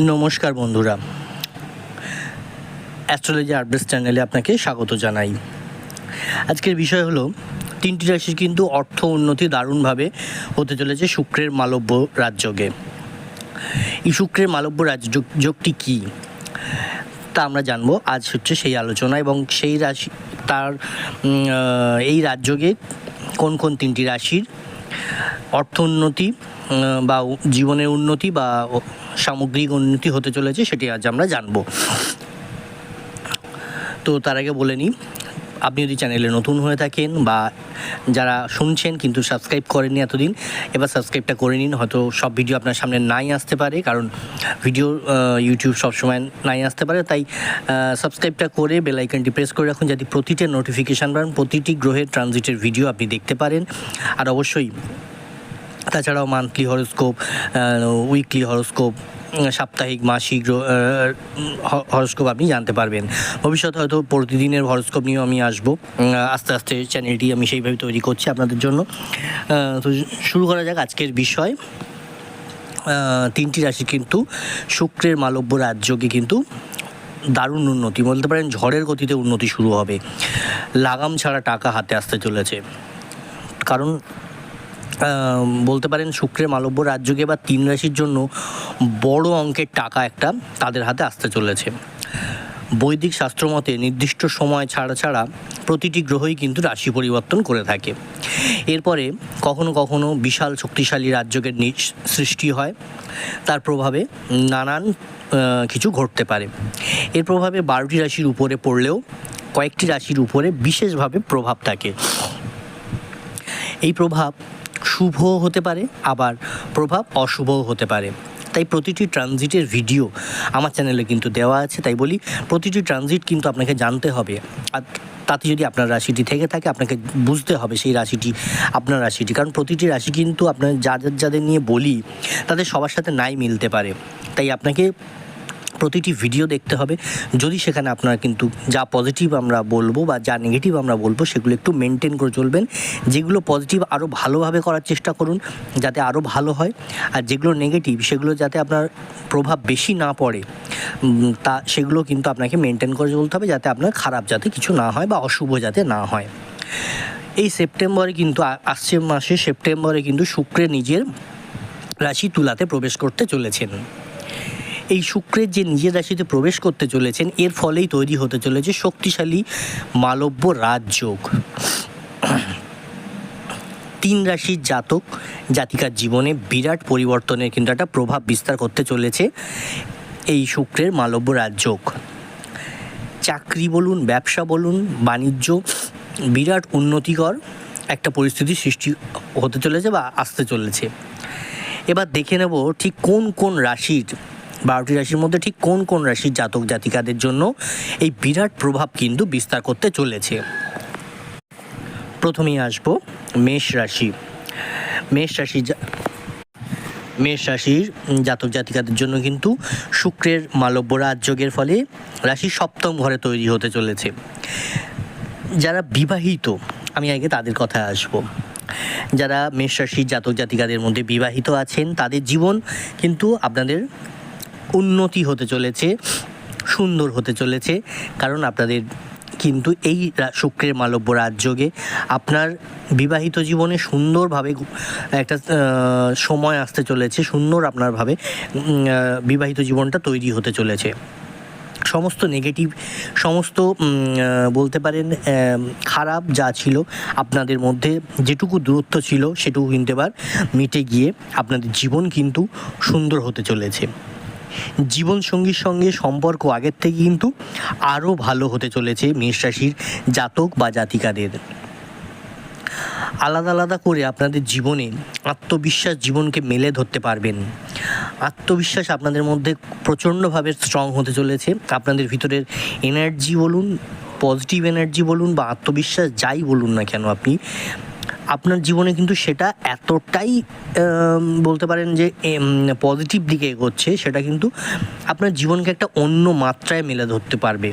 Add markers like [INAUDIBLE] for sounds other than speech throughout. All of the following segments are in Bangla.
নমস্কার বন্ধুরা। অ্যাস্ট্রোলজি আর্টবেস চ্যানেলে আপনাকে স্বাগত জানাই। আজকের বিষয় হলো, তিনটি রাশির কিন্তু অর্থ উন্নতি দারুণভাবে হতে চলেছে শুক্রের মালব্য রাজযোগে। এই শুক্রের মালব্য রাজযোগ যোগটি কী? তা আমরা জানব। আজ হচ্ছে সেই আলোচনা এবং সেই রাশি, তার এই রাজযোগে কোন কোন তিনটি রাশির অর্থ উন্নতি বা জীবনের উন্নতি বা সামগ্রিক উন্নতি হতে চলেছে, সেটি আজ আমরা জানব। তো তার আগে বলে নিই, আপনি যদি চ্যানেলে নতুন হয়ে থাকেন বা যারা শুনছেন কিন্তু সাবস্ক্রাইব করেননি এতদিন, এবার সাবস্ক্রাইবটা করে নিন। হয়তো সব ভিডিও আপনার সামনে নাই আসতে পারে, কারণ ভিডিও ইউটিউব সবসময় নাই আসতে পারে। তাই সাবস্ক্রাইবটা করে বেল আইকনটি প্রেস করে রাখুন যাতে প্রতিটা নোটিফিকেশান পান প্রতিটি গ্রহের ট্রানজিটের ভিডিও আপনি দেখতে পারেন। আর অবশ্যই তাছাড়াও মান্থলি হরোস্কোপ উইকলি হরোস্কোপ সাপ্তাহিক, মাসিক হরস্কোপ আপনি জানতে পারবেন। ভবিষ্যতে হয়তো প্রতিদিনের হরস্কোপ নিয়েও আমি আসব। আস্তে আস্তে চ্যানেলটি আমি সেইভাবে তৈরি করছি আপনাদের জন্য। তো শুরু করা যাক আজকের বিষয়। তিনটি রাশি কিন্তু শুক্রের মালব্য রাজ্যকে কিন্তু দারুণ উন্নতি, বলতে পারেন ঝড়ের গতিতে উন্নতি শুরু হবে। লাগাম ছাড়া টাকা হাতে আসতে চলেছে। কারণ বলতে পারেন শুক্রের মালব্য রাজ্যকে বা তিন রাশির জন্য বড় অঙ্কের টাকা একটা তাদের হাতে আসতে চলেছে। বৈদিক শাস্ত্রমতে নির্দিষ্ট সময় ছাড়া ছাড়া প্রতিটি গ্রহই কিন্তু রাশি পরিবর্তন করে থাকে। এরপরে কখনো কখনো বিশাল শক্তিশালী রাজ্যকের সৃষ্টি হয়। তার প্রভাবে নানান কিছু ঘটতে পারে। এর প্রভাবে বারোটি রাশির উপরে পড়লেও কয়েকটি রাশির উপরে বিশেষভাবে প্রভাব থাকে। এই প্রভাব শুভ হতে পারে, আবার প্রভাব অশুভও হতে পারে। তাই প্রতিটি ট্রানজিটের ভিডিও আমার চ্যানেলে কিন্তু দেওয়া আছে, তাই বলি প্রতিটি ট্রানজিট কিন্তু আপনাকে জানতে হবে। আর তাতে যদি আপনার রাশিটি থেকে থাকে, আপনাকে বুঝতে হবে সেই রাশিটি, আপনার রাশিটি। কারণ প্রতিটি রাশি কিন্তু আপনার যাদের যাদের নিয়ে বলি, তাদের সবার সাথে নাই মিলতে পারে। তাই আপনাকে প্রতিটি ভিডিও দেখতে হবে। যদি সেখানে আপনার কিন্তু যা পজিটিভ আমরা বলব বা যা নেগেটিভ আমরা বলব, সেগুলো একটু মেনটেন করে চলবেন। যেগুলো পজিটিভ আরও ভালোভাবে করার চেষ্টা করুন, যাতে আরও ভালো হয়। আর যেগুলো নেগেটিভ সেগুলো যাতে আপনার প্রভাব বেশি না পড়ে তা সেগুলো কিন্তু আপনাকে মেনটেন করে চলতে হবে, যাতে আপনার খারাপ যাতে কিছু না হয় বা অশুভ যাতে না হয়। এই সেপ্টেম্বরে কিন্তু আসছে মাসে সেপ্টেম্বরে কিন্তু শুক্রে নিজের রাশি তুলাতে প্রবেশ করতে চলেছেন। এই শুক্রের যে নিজের রাশিতে প্রবেশ করতে চলেছেন, এর ফলেই তৈরি হতে চলেছে শক্তিশালী মালব্য রাজযোগ। তিন রাশির জাতক, জাতিকার জীবনে বিরাট পরিবর্তনের কিন্তু একটা প্রভাব বিস্তার করতে চলেছে এই শুক্রের মালব্য রাজযোগ। চাকরি বলুন, ব্যবসা বলুন, বাণিজ্য, বিরাট উন্নতিকর একটা পরিস্থিতি সৃষ্টি হতে চলেছে বা আসতে চলেছে। এবার দেখে নেব ঠিক কোন কোন রাশির বারোটি রাশির মধ্যে ঠিক কোন কোন রাশির জাতক জাতিকাদের জন্য এই বিরাট প্রভাব কিন্তু বিস্তার করতে চলেছে? প্রথমেই আসব মেষ রাশি। মেষ রাশি মেষ রাশির জাতক জাতিকাদের জন্য কিন্তু শুক্রের মালব্য রাজযোগের ফলে রাশি সপ্তম ঘরে তৈরি হতে চলেছে। যারা বিবাহিত, আমি আগে তাদের কথায় আসব। যারা মেষ রাশির জাতক জাতিকাদের মধ্যে বিবাহিত আছেন, তাদের জীবন কিন্তু আপনাদের উন্নতি হতে চলেছে, সুন্দর হতে চলেছে। কারণ আপনাদের কিন্তু এই শুক্রের মালব্য রাজযোগে আপনার বিবাহিত জীবনে সুন্দরভাবে একটা সময় আসতে চলেছে, সুন্দর আপনারভাবে বিবাহিত জীবনটা তৈরি হতে চলেছে। সমস্ত নেগেটিভ সমস্ত বলতে পারেন খারাপ যা ছিল আপনাদের মধ্যে, যেটুকু দূরত্ব ছিল, সেটুকু কিন্তু এবার মিটে গিয়ে আপনাদের জীবন কিন্তু সুন্দর হতে চলেছে। জীবন সঙ্গীর সঙ্গে সম্পর্ক আগের থেকে কিন্তু আরও ভালো হতে চলেছে মেষ রাশির জাতক বা জাতিকাদের। আলাদা আলাদা করে আপনাদের জীবনে আত্মবিশ্বাস জীবনকে মেলে ধরতে পারবেন। আত্মবিশ্বাস আপনাদের মধ্যে প্রচণ্ডভাবে স্ট্রং হতে চলেছে। আপনাদের ভিতরের এনার্জি বলুন পজিটিভ এনার্জি বলুন বা আত্মবিশ্বাস যাই বলুন না কেন আপনি আপনার জীবনে কিন্তু সেটা এতটাই বলতে পারেন যে পজিটিভ দিকে এগোচ্ছে, সেটা কিন্তু আপনার জীবনকে একটা অন্য মাত্রায় মেলে ধরতে পারবে।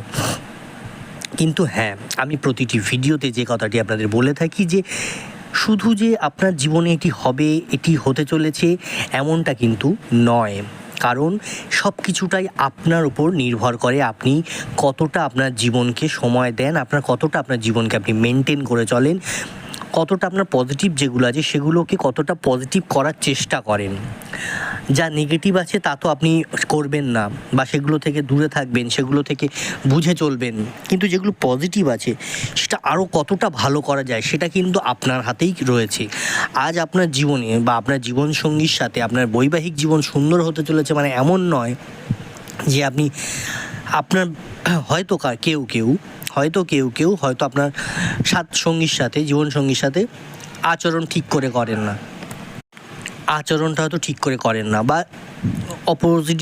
কিন্তু হ্যাঁ আমি প্রতিটি ভিডিওতে যে কথাটি আপনাদের বলে থাকি যে, শুধু যে আপনার জীবনে এটি হবে, এটি হতে চলেছে, এমনটা কিন্তু নয়। কারণ সব কিছুটাই আপনার উপর নির্ভর করে আপনি কতটা আপনার জীবনকে সময় দেন, আপনার কতটা আপনার জীবনকে আপনি মেনটেন করে চলেন কতটা আপনার পজিটিভ যেগুলো আছে, সেগুলোকে কতটা পজিটিভ করার চেষ্টা করেন। যা নেগেটিভ আছে, তা তো আপনি করবেন না বা সেগুলো থেকে দূরে থাকবেন, সেগুলো থেকে বুঝে চলবেন। কিন্তু যেগুলো পজিটিভ আছে, সেটা আরও কতটা ভালো করা যায়, সেটা কিন্তু আপনার হাতেই রয়েছে। আজ আপনার জীবনে বা আপনার জীবনসঙ্গীর সাথে, আপনার বৈবাহিক জীবন সুন্দর হতে চলেছে মানে এমন নয় যে আপনি আপনার হয়তো কেউ কেউ হয়তো কেউ কেউ হয়তো আপনার সাত সঙ্গীর সাথে জীবনসঙ্গীর সাথে আচরণ ঠিক করে করেন না। আচরণটা হয়তো ঠিক করে করেন না বা অপোজিট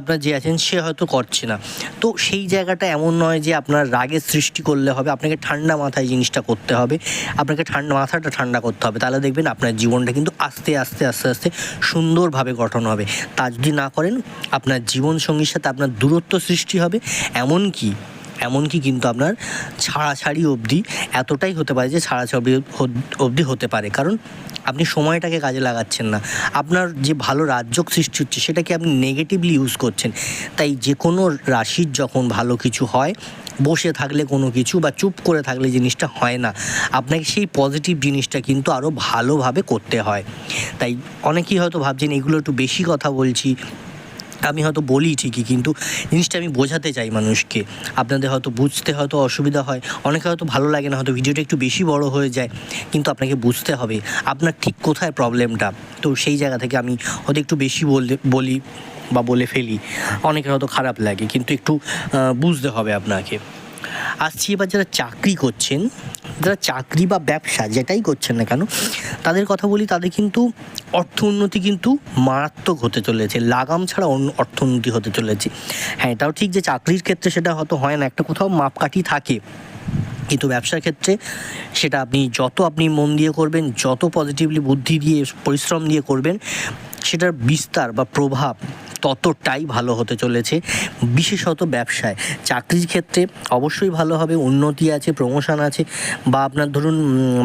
আপনার যে আছেন সে হয়তো করছে না। তো সেই জায়গাটা এমন নয় যে আপনার রাগের সৃষ্টি করলে হবে, আপনাকে ঠান্ডা মাথায় জিনিসটা করতে হবে, আপনাকে ঠান্ডা মাথাটা ঠান্ডা করতে হবে। তাহলে দেখবেন আপনার জীবনটা কিন্তু আস্তে আস্তে আস্তে আস্তে সুন্দরভাবে গঠন হবে। তা যদি না করেন, আপনার জীবনসঙ্গীর সাথে আপনার দূরত্ব সৃষ্টি হবে। এমনকি এমনকি কিন্তু আপনার ছাড়াছাড়ি অবধি এতটাই হতে পারে যে ছাড়াছাড়ি অবধি হতে পারে। কারণ আপনি সময়টাকে কাজে লাগাচ্ছেন না। আপনার যে ভালো রাজ্যক সৃষ্টি হচ্ছে, সেটাকে আপনি নেগেটিভলি ইউজ করছেন। তাই যে কোনো রাশির যখন ভালো কিছু হয়, বসে থাকলে কোনো কিছু বা চুপ করে থাকলে জিনিসটা হয় না। আপনাকে সেই পজিটিভ জিনিসটা কিন্তু আরও ভালোভাবে করতে হয়। তাই অনেকেই হয়তো ভাবছেন, এগুলো একটু বেশি কথা বলছি। আমি হয়তো বলি ঠিকই, কিন্তু জিনিসটা আমি বোঝাতে চাই মানুষকে। আপনাদের হয়তো বুঝতে হয়তো অসুবিধা হয়, অনেকে হয়তো ভালো লাগে না, হয়তো ভিডিওটা একটু বেশি বড় হয়ে যায়, কিন্তু আপনাকে বুঝতে হবে আপনার ঠিক কোথায় প্রবলেমটা তো সেই জায়গা থেকে আমি হয়তো একটু বেশি বলতে বলি বা বলে ফেলি। অনেকের হয়তো খারাপ লাগে, কিন্তু একটু বুঝতে হবে আপনাকে। আসছি এবার যারা চাকরি করছেন যারা চাকরি বা ব্যবসা যেটাই করছেন না কেন, তাদের কথা বলি, তাদের কিন্তু অর্থ উন্নতি কিন্তু মারাত্মক হতে চলেছে। লাগাম ছাড়া অন্য অর্থ উন্নতি হতে চলেছে। হ্যাঁ এটাও ঠিক যে চাকরির ক্ষেত্রে সেটা হয়তো হয় না, একটা কোথাও মাপকাঠি থাকে। কিন্তু ব্যবসার ক্ষেত্রে সেটা আপনি যত আপনি মন দিয়ে করবেন, যত পজিটিভলি বুদ্ধি দিয়ে, পরিশ্রম দিয়ে করবেন, সেটার বিস্তার বা প্রভাব ততটাই ভালো হতে চলেছে। বিশেষত ব্যবসায়। চাকরির ক্ষেত্রে অবশ্যই ভালো হবে, উন্নতি আছে প্রমোশন আছে, বা আপনার ধরুন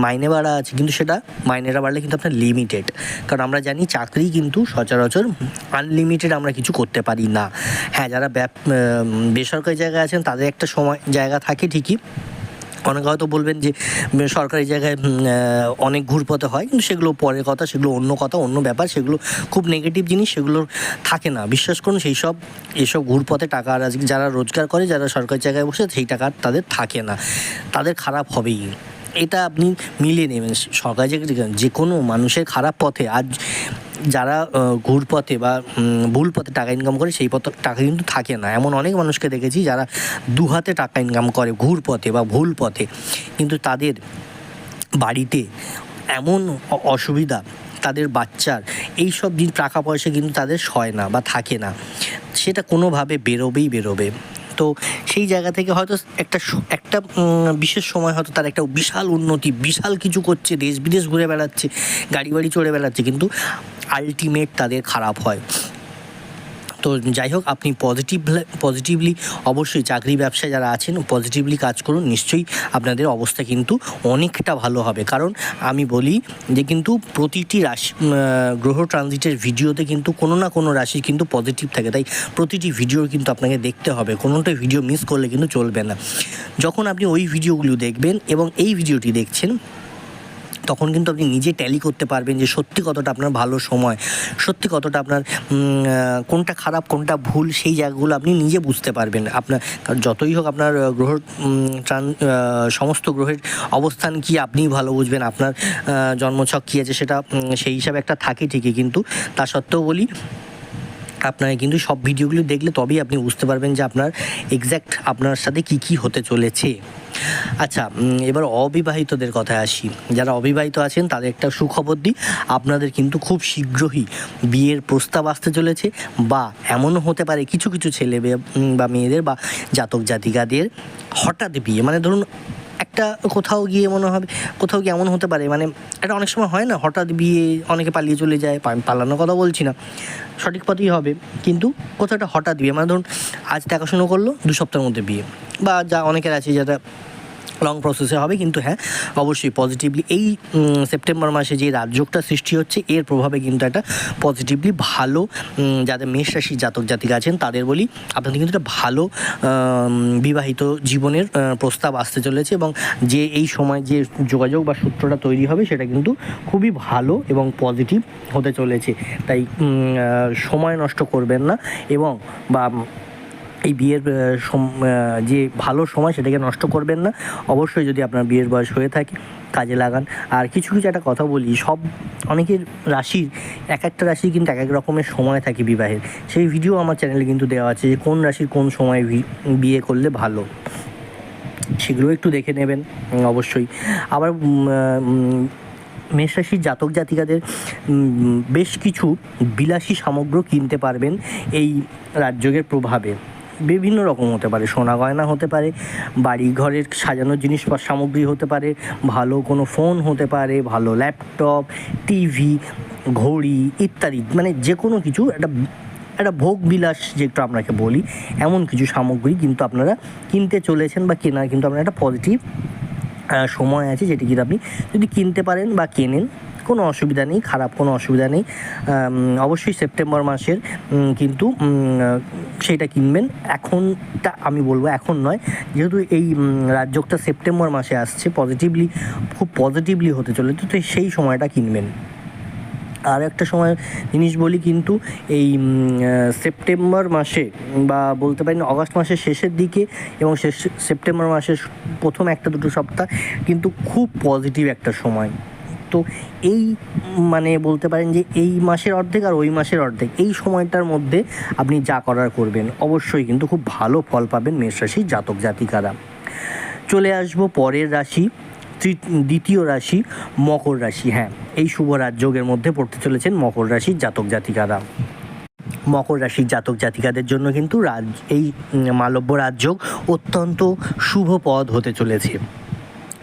মাইনে বাড়া আছে, কিন্তু সেটা মাইনেটা বাড়লে কিন্তু আপনার লিমিটেড কারণ আমরা জানি চাকরি কিন্তু সচরাচর আনলিমিটেড আমরা কিছু করতে পারি না। হ্যাঁ যারা বেসরকারি জায়গায় আছেন, তাদের একটা সময়, জায়গা থাকে ঠিকই। অনেকে হয়তো বলবেন যে সরকারি জায়গায় অনেক ঘুরপথে হয়, কিন্তু সেগুলো পরের কথা, সেগুলো অন্য কথা, অন্য ব্যাপার, সেগুলো খুব নেগেটিভ জিনিস, সেগুলো থাকে না। বিশ্বাস করুন, সেই সব, এসব ঘুরপথে টাকা আর যারা রোজগার করে, যারা সরকারি জায়গায় বসে, সেই টাকা তাদের থাকে না। তাদের খারাপ হবেই। এটা আপনি মিলিয়ে নেবেন। সরকারি জায়গায় যে কোনো মানুষের খারাপ পথে, আজ যারা ঘুর পথে বা ভুল পথে টাকা ইনকাম করে, সেই পথে, টাকা কিন্তু থাকে না। এমন অনেক মানুষকে দেখেছি যারা দু হাতে টাকা ইনকাম করে ঘুর পথে বা ভুল পথে। কিন্তু তাদের বাড়িতে এমন অসুবিধা, তাদের বাচ্চার এই সব দিন টাকা পয়সা কিন্তু তাদের সয় না বা থাকে না। সেটা কোনোভাবে বেরোবেই বেরোবে। তো সেই জায়গা থেকে হয়তো একটা একটা বিশেষ সময় হয়তো তার একটা বিশাল উন্নতি, বিশাল কিছু করছে, দেশ বিদেশ ঘুরে বেড়াচ্ছে, গাড়ি বাড়ি চড়ে বেড়াচ্ছে, কিন্তু আলটিমেট তাদের খারাপ হয়। তো যাই হোক, আপনি পজিটিভ পজিটিভলি অবশ্যই চাকরি ব্যবসায় যারা আছেন পজিটিভলি কাজ করুন। নিশ্চয়ই আপনাদের অবস্থা কিন্তু অনেকটা ভালো হবে। কারণ আমি বলি যে কিন্তু প্রতিটি রাশি গ্রহ ট্রানজিটের ভিডিওতে কিন্তু কোনো না কোনো রাশি কিন্তু পজিটিভ থাকে। তাই প্রতিটি ভিডিও কিন্তু আপনাকে দেখতে হবে। কোনোটা ভিডিও মিস করলে কিন্তু চলবে না। যখন আপনি ওই ভিডিওগুলো দেখবেন এবং এই ভিডিওটি দেখছেন তখন কিন্তু আপনি নিজে ট্যালি করতে পারবেন যে সত্যি কতটা আপনার ভালো সময়, সত্যি কতটা আপনার কোনটা খারাপ, কোনটা ভুল, সেই জায়গাগুলো আপনি নিজে বুঝতে পারবেন। আপনার যতই হোক আপনার গ্রহ সমস্ত গ্রহের অবস্থান কি আপনিই ভালো বুঝবেন, আপনার জন্মছক কী আছে সেটা সেই হিসাবে একটা থাকে ঠিকই, কিন্তু তা সত্ত্বেও বলি আপনার কিন্তু সব ভিডিওগুলো দেখলে তবেই আপনি বুঝতে পারবেন যে আপনার এক্স্যাক্ট আপনার সাথে কি কি হতে চলেছে। আচ্ছা এবার অবিবাহিতদের কথায় আসি। যারা অবিবাহিত আছেন, তাদের একটা সুখবর দিই, আপনাদের কিন্তু খুব শীঘ্রই বিয়ের প্রস্তাব আসতে চলেছে বা এমনও হতে পারে কিছু কিছু ছেলে বা মেয়েদের বা জাতক জাতিকাদের হঠাৎ বিয়ে। মানে ধরুন একটা কোথাও গিয়ে মনে হবে, কোথাও গিয়ে এমন হতে পারে মানে এটা অনেক সময় হয় না, হঠাৎ বিয়ে, অনেকে পালিয়ে চলে যায় পালানোর কথা বলছি না, সঠিক পথেই হবে, কিন্তু কোথাও একটা হঠাৎ বিয়ে মানে ধরুন আজ দেখাশুনো করল, দু সপ্তাহের মধ্যে বিয়ে, বা যা অনেকের আছে যারা লং প্রসেসে হবে, কিন্তু হ্যাঁ অবশ্যই পজিটিভলি এই সেপ্টেম্বর মাসে যে রাজযোগটা সৃষ্টি হচ্ছে, এর প্রভাবে কিন্তু একটা পজিটিভলি ভালো যাদের মেষ রাশির জাতক জাতিকা আছেন, তাদের বলি আপনাদের কিন্তু একটা ভালো বিবাহিত জীবনের প্রস্তাব আসতে চলেছে এবং যে এই সময় যে যোগাযোগ বা সূত্রটা তৈরি হবে, সেটা কিন্তু খুবই ভালো এবং পজিটিভ হতে চলেছে। তাই সময় নষ্ট করবেন না এবং বা এই বিয়ের যে ভালো সময় সেটাকে নষ্ট করবেন না। অবশ্যই যদি আপনার বিয়ের বয়স হয়ে থাকে, কাজে লাগান। আর কিছু কিছু একটা কথা বলি, সব অনেকের রাশির, এক একটা রাশি কিন্তু এক এক রকমের সময় থাকে বিবাহের। সেই ভিডিও আমার চ্যানেলে কিন্তু দেওয়া আছে যে কোন রাশির কোন সময় বিয়ে করলে ভালো। সেগুলো একটু দেখে নেবেন অবশ্যই। আবার মেষ রাশির জাতক জাতিকাদের বেশ কিছু বিলাসী সামগ্রী কিনতে পারবেন এই রাজযোগের প্রভাবে। বিভিন্ন রকম হতে পারে, সোনা গয়না হতে পারে, বাড়ি ঘরের সাজানোর জিনিস সামগ্রী হতে পারে, ভালো কোনো ফোন হতে পারে, ভালো ল্যাপটপ, টিভি, ঘড়ি ইত্যাদি মানে যে কোনো কিছু, একটা একটা ভোগ বিলাস যেটা আপনাকে বলি, এমন কিছু সামগ্রী কিন্তু আপনারা কিনতে চলেছেন বা কেনার কিন্তু আপনার একটা পজিটিভ সময় আছে যেটি কিন্তু আপনি যদি কিনতে পারেন বা কেনেন। কোনো অসুবিধা নেই, খারাপ কোনো অসুবিধা নেই। অবশ্যই সেপ্টেম্বর মাসের কিন্তু সেইটা কিনবেন। এখনটা আমি বলব, এখন নয়। যেহেতু এই রাজযোগটা সেপ্টেম্বর মাসে আসছে পজিটিভলি খুব পজিটিভলি হতে চলেছে, তো সেই সময়টা কিনবেন। আর একটা সময় জিনিস বলি কিন্তু, এই সেপ্টেম্বর মাসে বা বলতে পারেন অগস্ট মাসের শেষের দিকে এবং শেষ, সেপ্টেম্বর মাসের প্রথম একটা দুটো সপ্তাহ কিন্তু খুব পজিটিভ একটা সময়। তো এই মানে বলতে পারেন যে এই মাসের অর্ধেক আর ওই মাসের অর্ধেক, এই সময়টার মধ্যে আপনি যা করার করবেন, অবশ্যই কিন্তু খুব ভালো ফল পাবেন মেষ রাশির জাতক জাতিকারা। চলে আসব পরের রাশি দ্বিতীয় রাশি, মকর রাশি হ্যাঁ এই শুভ রাজযোগের মধ্যে পড়তে চলেছেন মকর রাশির জাতক জাতিকারা। মকর রাশির জাতক জাতিকাদের জন্য কিন্তু রাজ, এই মালব্য রাজযোগ অত্যন্ত শুভ পদ হতে চলেছে।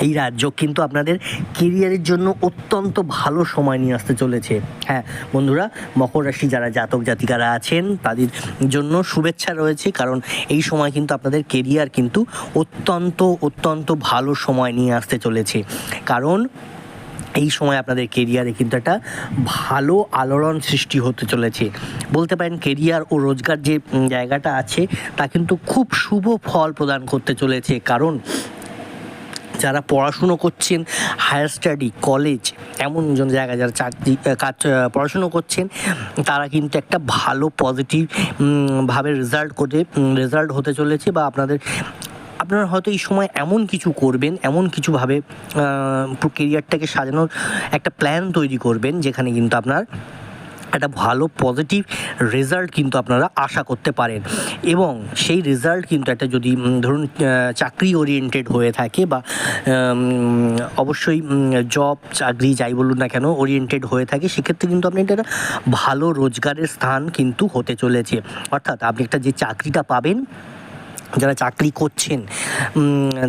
এই রাজযোগ কিন্তু আপনাদের কেরিয়ারের জন্য অত্যন্ত ভালো সময় নিয়ে আসতে চলেছে। হ্যাঁ বন্ধুরা, মকর রাশি যারা জাতক জাতিকারা আছেন, তাদের জন্য শুভেচ্ছা রয়েছে, কারণ এই সময় কিন্তু আপনাদের কেরিয়ার কিন্তু অত্যন্ত অত্যন্ত ভালো সময় নিয়ে আসতে চলেছে। কারণ এই সময় আপনাদের কেরিয়ারে কিন্তু একটা ভালো আলোড়ন সৃষ্টি হতে চলেছে। বলতে পারেন কেরিয়ার ও রোজগার যে জায়গাটা আছে, তা কিন্তু খুব শুভ ফল প্রদান করতে চলেছে। কারণ যারা পড়াশুনো করছেন হায়ার স্টাডি কলেজ এমন জায়গায় যারা চাকরি কাজ পড়াশুনো করছেন, তারা কিন্তু একটা ভালো পজিটিভ ভাবে রেজাল্ট করে রেজাল্ট হতে চলেছে বা আপনাদের, আপনারা হয়তো এই সময় এমন কিছু করবেন, এমন কিছুভাবে কেরিয়ারটাকে সাজানোর একটা প্ল্যান তৈরি করবেন, যেখানে কিন্তু আপনার একটা ভালো পজিটিভ রেজাল্ট কিন্তু আপনারা আশা করতে পারেন। এবং সেই রেজাল্ট কিন্তু একটা যদি ধরুন চাকরি ওরিয়েন্টেড হয়ে থাকে বা অবশ্যই জব চাকরি যাই বলুন না কেন ওরিয়েন্টেড হয়ে থাকে, সেক্ষেত্রে কিন্তু আপনি একটা ভালো রোজগারের স্থান কিন্তু হতে চলেছে। অর্থাৎ আপনি একটা যে চাকরিটা পাবেন, যারা চাকরি করছেন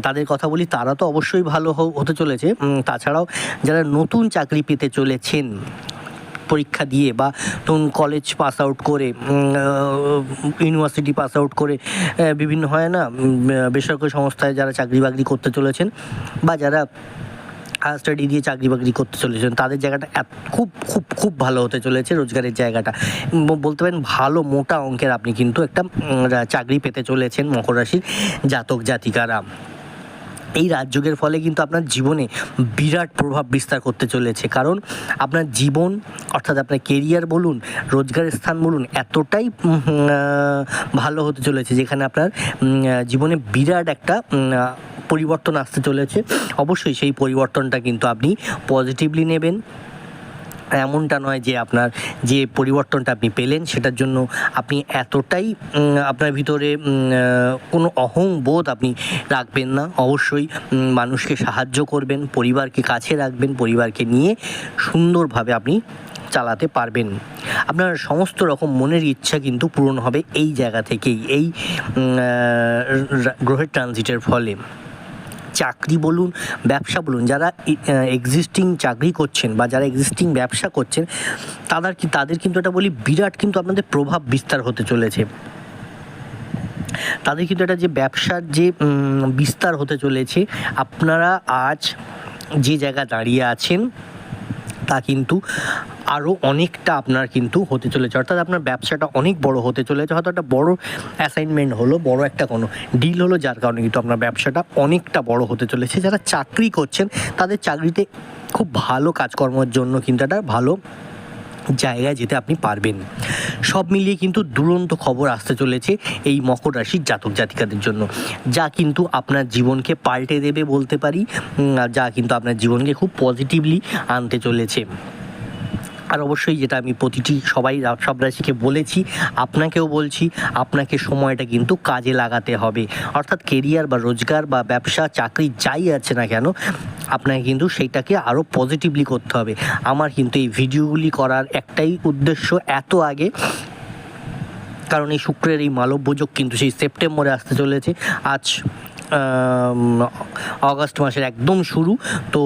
তাদের কথা বলি, তারা তো অবশ্যই ভালো হতে চলেছে। তাছাড়াও যারা নতুন চাকরি পেতে চলেছেন পরীক্ষা দিয়ে বা ধরুন কলেজ পাস আউট করে ইউনিভার্সিটি পাস আউট করে বিভিন্ন হয় না বেসরকারি সংস্থায় যারা চাকরি বাকরি করতে চলেছেন বা যারা হায়ার স্টাডি দিয়ে চাকরি বাকরি করতে চলেছেন, তাদের জায়গাটা খুব খুব খুব ভালো হতে চলেছে রোজগারের জায়গাটা। বলতে পারেন ভালো মোটা অঙ্কের আপনি কিন্তু একটা চাকরি পেতে চলেছেন মকর রাশির জাতক জাতিকারা। এই রাজযোগের ফলে কিন্তু আপনার জীবনে বিরাট প্রভাব বিস্তার করতে চলেছে। কারণ আপনার জীবন, অর্থাৎ আপনার কেরিয়ার বলুন, রোজগারের স্থান বলুন, এতটাই ভালো হতে চলেছে যেখানে আপনার জীবনে বিরাট একটা পরিবর্তন আসতে চলেছে। অবশ্যই সেই পরিবর্তনটা কিন্তু আপনি পজিটিভলি নেবেন। এমনটা নয় যে আপনার যে পরিবর্তনটা আপনি পেলেন সেটার জন্য আপনি এতটাই আপনার ভিতরে কোনো অহংবোধ আপনি রাখবেন না। অবশ্যই মানুষকে সাহায্য করবেন, পরিবারকে কাছে রাখবেন, পরিবারকে নিয়ে সুন্দরভাবে আপনি চালাতে পারবেন। আপনার সমস্ত রকম মনের ইচ্ছা কিন্তু পূরণ হবে এই জায়গা থেকেই, এই গ্রহের ট্রানজিটের ফলে। চাকরি বলুন, ব্যবসা বলুন, যারা এক্সিস্টিং চাকরি করছেন বা যারা এক্সিস্টিং ব্যবসা করছেন, তাদের কি, তাদের কিন্তু এটা বলি বিরাট কিন্তু আপনাদের প্রভাব বিস্তার হতে চলেছে। তাদের কিন্তু এটা যে ব্যবসার যে বিস্তার হতে চলেছে, আপনারা আজ যে জায়গা দাঁড়িয়ে আছেন, তা কিন্তু আরও অনেকটা আপনার কিন্তু হতে চলেছে। অর্থাৎ আপনার ব্যবসাটা অনেক বড় হতে চলেছে। হয়তো একটা বড় অ্যাসাইনমেন্ট হলো, বড় একটা কোনো ডিল হলো, যার কারণে কিন্তু আপনার ব্যবসাটা অনেকটা বড় হতে চলেছে। যারা চাকরি করছেন, তাদের চাকরিতে খুব ভালো কাজকর্মের জন্য কিন্তু একটা ভালো জায়গায় যেতে আপনি পারবেন। সব মিলিয়ে কিন্তু দুরন্ত খবর আসতে চলেছে এই মকর রাশির জাতক জাতিকাদের জন্য। যা কিন্তু আপনার জীবনকে পাল্টে দেবে বলতে পারি যা কিন্তু আপনার জীবনকে খুব পজিটিভলি আনতে চলেছে। আর অবশ্যই যেটা আমি প্রতিটি সবাই, সব রাশিকে বলেছি, আপনাকেও বলছি, আপনাকে সময়টা কিন্তু কাজে লাগাতে হবে। অর্থাৎ কেরিয়ার বা রোজগার বা ব্যবসা, চাকরি যাই আছে না কেন, আপনাকে কিন্তু সেইটাকে আরও পজিটিভলি করতে হবে। আমার কিন্তু এই ভিডিওগুলি করার একটাই উদ্দেশ্য এত আগে, কারণ এই শুক্রের এই মালব্যযোগ কিন্তু সেই সেপ্টেম্বরে আসতে চলেছে। আজ অগস্ট মাসের একদম শুরু। তো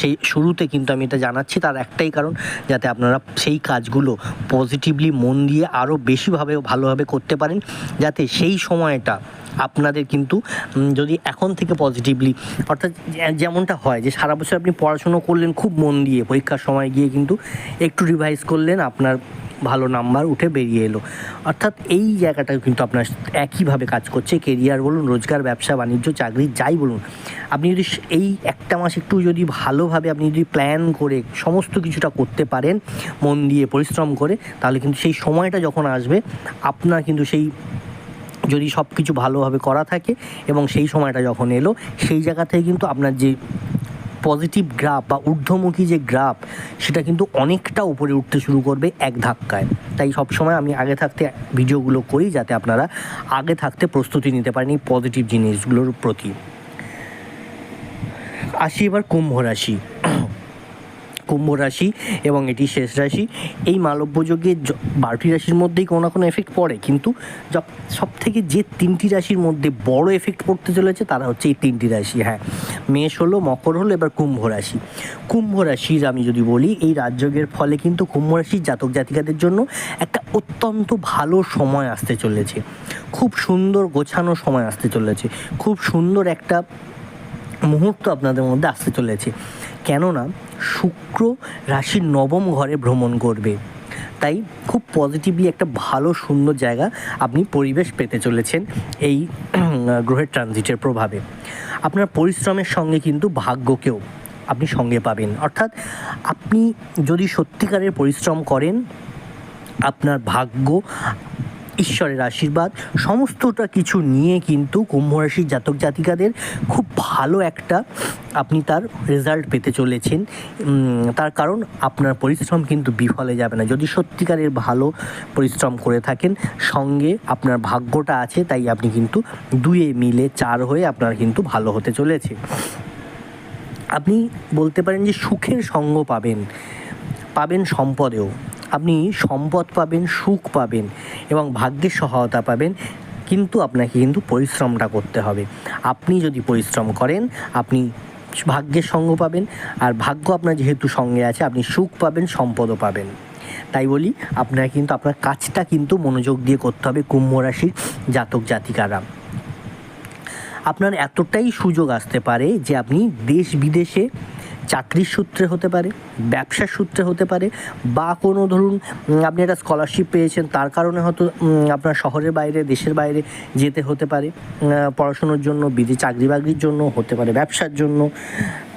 সেই শুরুতে কিন্তু আমি এটা জানাচ্ছি, তার একটাই কারণ যাতে আপনারা সেই কাজগুলো পজিটিভলি মন দিয়ে আরও বেশিভাবে ভালোভাবে করতে পারেন, যাতে সেই সময়টা আপনাদের কিন্তু যদি এখন থেকে পজিটিভলি অর্থাৎ যেমনটা হয় যে, সারা বছর আপনি পড়াশুনো করলেন, খুব মন দিয়ে পরীক্ষার সময় গিয়ে কিন্তু একটু রিভাইজ করলেন, আপনার ভালো নাম্বার উঠে বেরিয়ে এলো। অর্থাৎ এই জায়গাটা কিন্তু আপনার একইভাবে কাজ করছে। কেরিয়ার বলুন, রোজগার, ব্যবসা, বাণিজ্য, চাকরি, যাই বলুন। আপনি যদি এই একটা মাস একটু যদি ভালোভাবে আপনি যদি প্ল্যান করে সমস্ত কিছুটা করতে পারেন, মন দিয়ে পরিশ্রম করে, তাহলে কিন্তু সেই সময়টা যখন আসবে, আপনার কিন্তু সেই যদি সব কিছু ভালোভাবে করা থাকে এবং সেই সময়টা যখন এলো, সেই জায়গা থেকে কিন্তু আপনার যে পজিটিভ গ্রাফ বা ঊর্ধ্বমুখী যে গ্রাফ সেটা কিন্তু অনেকটা উপরে উঠতে শুরু করবে এক ধাক্কায়। তাই সবসময় আমি আগে থাকতে ভিডিওগুলো করি যাতে আপনারা আগে থাকতে প্রস্তুতি নিতে পারেন এই পজিটিভ জিনিসগুলোর প্রতি। আসি এবার কুম্ভ রাশি। কুম্ভ রাশি এবং এটি শেষ রাশি। এই মালব্যযোগে বারোটি রাশির মধ্যেই কোনো না কোনো এফেক্ট পড়ে। কিন্তু সব থেকে যে তিনটি রাশির মধ্যে বড় এফেক্ট পড়তে চলেছে তারা হচ্ছে এই তিনটি রাশি। হ্যাঁ মেষ হলো, মকর হলো, এবার কুম্ভ রাশি। কুম্ভ রাশির আমি যদি বলি, এই রাজযোগের ফলে কিন্তু কুম্ভ রাশির জাতক জাতিকাদের জন্য একটা অত্যন্ত ভালো সময় আসতে চলেছে। খুব সুন্দর গোছানো সময় আসতে চলেছে। খুব সুন্দর একটা মুহূর্ত আপনাদের মধ্যে আসতে চলেছে। কেননা শুক্র রাশির নবম ঘরে ভ্রমণ করবে। তাই খুব পজিটিভলি একটা ভালো, সুন্দর জায়গা আপনি পরিবেশ পেতে চলেছেন এই [CLEARS THROAT] গ্রহের ট্রানজিটের প্রভাবে। আপনার পরিশ্রমের সঙ্গে কিন্তু ভাগ্যকেও আপনি সঙ্গে পাবেন। অর্থাৎ আপনি যদি সত্যিকারের পরিশ্রম করেন, আপনার ভাগ্য, ঈশ্বরের আশীর্বাদ, সমস্তটা কিছু নিয়ে কিন্তু কুম্ভ রাশির জাতক জাতিকাদের খুব ভালো একটা আপনি তার রেজাল্ট পেতে চলেছেন। তার কারণ আপনার পরিশ্রম কিন্তু বিফলে যাবে না। যদি সত্যিকারের ভালো পরিশ্রম করে থাকেন, সঙ্গে আপনার ভাগ্যটা আছে, তাই আপনি কিন্তু দুয়ে মিলে চার হয়ে আপনার কিন্তু ভালো হতে চলেছে। আপনি বলতে পারেন যে সুখের সঙ্গ পাবেন পাবেন সম্পদেও। আপনি সম্পদ পাবেন, সুখ পাবেন এবং ভাগ্যের সহায়তা পাবেন। কিন্তু আপনাকে কিন্তু পরিশ্রমটা করতে হবে। আপনি যদি পরিশ্রম করেন, আপনি ভাগ্যের সঙ্গ পাবেন, আর ভাগ্য আপনার যেহেতু সঙ্গে আছে, আপনি সুখ পাবেন, সম্পদও পাবেন। তাই বলি, আপনার কিন্তু, আপনার কাজটা কিন্তু মনোযোগ দিয়ে করতে হবে কুম্ভ রাশির জাতক জাতিকারা। আপনার এতটাই সুযোগ আসতে পারে যে আপনি দেশ বিদেশে চাকরির সূত্রে হতে পারে ব্যবসার সূত্রে হতে পারে, বা কোনো ধরুন আপনি একটা স্কলারশিপ পেয়েছেন, তার কারণে হয়তো আপনার শহরের বাইরে, দেশের বাইরে যেতে হতে পারে পড়াশুনোর জন্য, বিদেশ চাকরি বাকরির জন্য, হতে পারে ব্যবসার জন্য।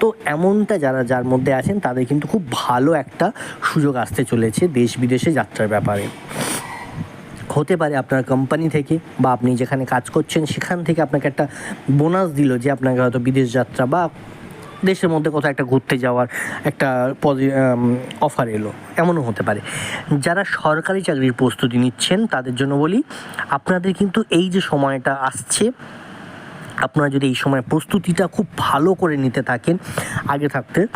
তো এমনটা যারা, যার মধ্যে আছেন, তাদের কিন্তু খুব ভালো একটা সুযোগ আসতে চলেছে দেশ বিদেশে যাত্রার ব্যাপারে। হতে পারে আপনার কোম্পানি থেকে, বা আপনি যেখানে কাজ করছেন, সেখান থেকে আপনাকে একটা বোনাস দিল যে আপনাকে হয়তো বিদেশ যাত্রা বা দেশের মধ্যে কোথাও একটা ঘুরতে যাওয়ার একটা পজি অফার এলো। এমনও হতে পারে। যারা সরকারি চাকরির প্রস্তুতি নিচ্ছেন, তাদের জন্য বলি, আপনাদের কিন্তু এই যে সময়টা আসছে, আপনারা যদি এই সময় প্রস্তুতিটা খুব ভালো করে নিতে থাকেন, আগে থাকতে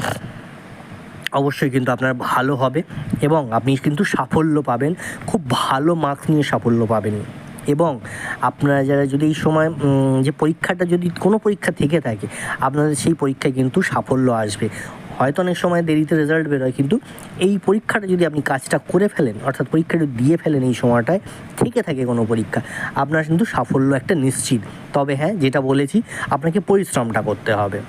অবশ্যই কিন্তু আপনার ভালো হবে এবং আপনি কিন্তু সাফল্য পাবেন, খুব ভালো মার্কস নিয়ে সাফল্য পাবেন। এবং আপনারা যারা যদি এই সময় যে পরীক্ষাটা যদি কোনো পরীক্ষা থেকে থাকে, আপনাদের সেই পরীক্ষায় কিন্তু সাফল্য আসবে। হয়তো অনেক সময় দেরিতে রেজাল্ট বেরোয়, কিন্তু এই পরীক্ষাটা যদি আপনি কাজটা করে ফেলেন, অর্থাৎ পরীক্ষাটা দিয়ে ফেলেন এই সময়টায়, থেকে থাকে কোনো পরীক্ষা, আপনার কিন্তু সাফল্য একটা নিশ্চিত। তবে হ্যাঁ যেটা বলেছি, আপনাকে পরিশ্রমটা করতে হবে।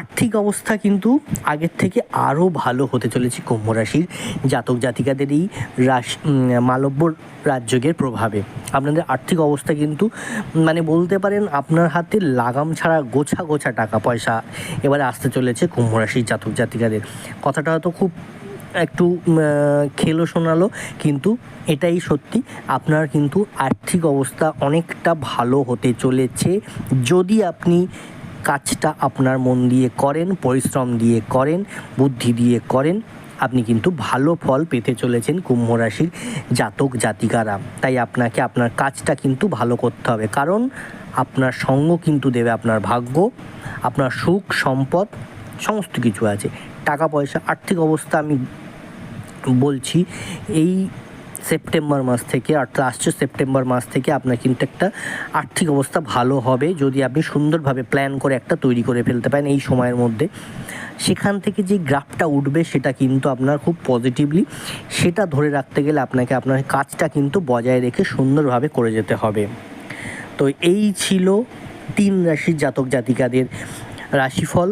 আর্থিক অবস্থা কিন্তু আগের থেকে আরও ভালো হতে চলেছে কুম্ভ রাশির জাতক জাতিকাদের এই রাশি মালব্য রাজযোগের প্রভাবে। আপনাদের আর্থিক অবস্থা কিন্তু মানে বলতে পারেন আপনার হাতে লাগাম ছাড়া গোছা গোছা টাকা পয়সা এবারে আসতে চলেছে কুম্ভ রাশির জাতক জাতিকাদের। কথাটা হয়তো খুব একটু খেলো শোনালো, কিন্তু এটাই সত্যি, আপনার কিন্তু আর্থিক অবস্থা অনেকটা ভালো হতে চলেছে। যদি আপনি কাজটা আপনার মন দিয়ে করেন, পরিশ্রম দিয়ে করেন, বুদ্ধি দিয়ে করেন, আপনি কিন্তু ভালো ফল পেতে চলেছেন কুম্ভ রাশির জাতক জাতিকারা। তাই আপনাকে আপনার কাজটা কিন্তু ভালো করতে হবে। কারণ আপনার সঙ্গ কিন্তু দেবে আপনার ভাগ্য, আপনার সুখ, সম্পদ, সমস্ত কিছু আছে। টাকা পয়সা, আর্থিক অবস্থা আমি বলছি, এই সেপ্টেম্বর মাস থেকে অর্থাৎ আসছে সেপ্টেম্বর মাস থেকে আপনার কিন্তু একটা আর্থিক অবস্থা ভালো হবে যদি আপনি সুন্দরভাবে প্ল্যান করে একটা তৈরি করে ফেলতে পারেন এই সময়ের মধ্যে। সেখান থেকে যে গ্রাফটা উঠবে সেটা কিন্তু আপনার খুব পজিটিভলি সেটা ধরে রাখতে গেলে আপনাকে আপনার কাজটা কিন্তু বজায় রেখে সুন্দরভাবে করে যেতে হবে। তো এই ছিল তিন রাশির জাতক জাতিকাদের রাশিফল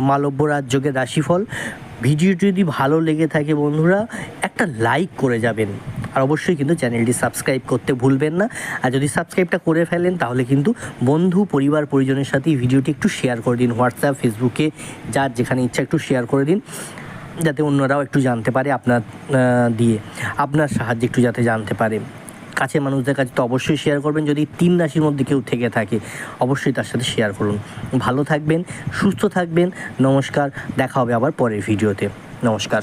মালব্য রাজযোগের রাশিফল ভিডিওটি যদি ভালো লেগে থাকে বন্ধুরা, একটা লাইক করে যাবেন। আর অবশ্যই কিন্তু চ্যানেলটি সাবস্ক্রাইব করতে ভুলবেন না। আর যদি সাবস্ক্রাইবটা করে ফেলেন, তাহলে কিন্তু বন্ধু, পরিবার, পরিজনের সাথে ভিডিওটি একটু শেয়ার করে দিন হোয়াটসঅ্যাপ ফেসবুকে যার যেখানে ইচ্ছা একটু শেয়ার করে দিন। যাতে অন্যরাও একটু জানতে পারে আপনার দিয়ে। আপনার সাহায্যে একটু যাতে জানতে পারে। কাছের মানুষদের কাছে তো অবশ্যই শেয়ার করবেন। যদি তিন রাশির মধ্যে কেউ থেকে থাকে, অবশ্যই তার সাথে শেয়ার করুন। ভালো থাকবেন, সুস্থ থাকবেন। নমস্কার, দেখা হবে আবার পরের ভিডিওতে নমস্কার।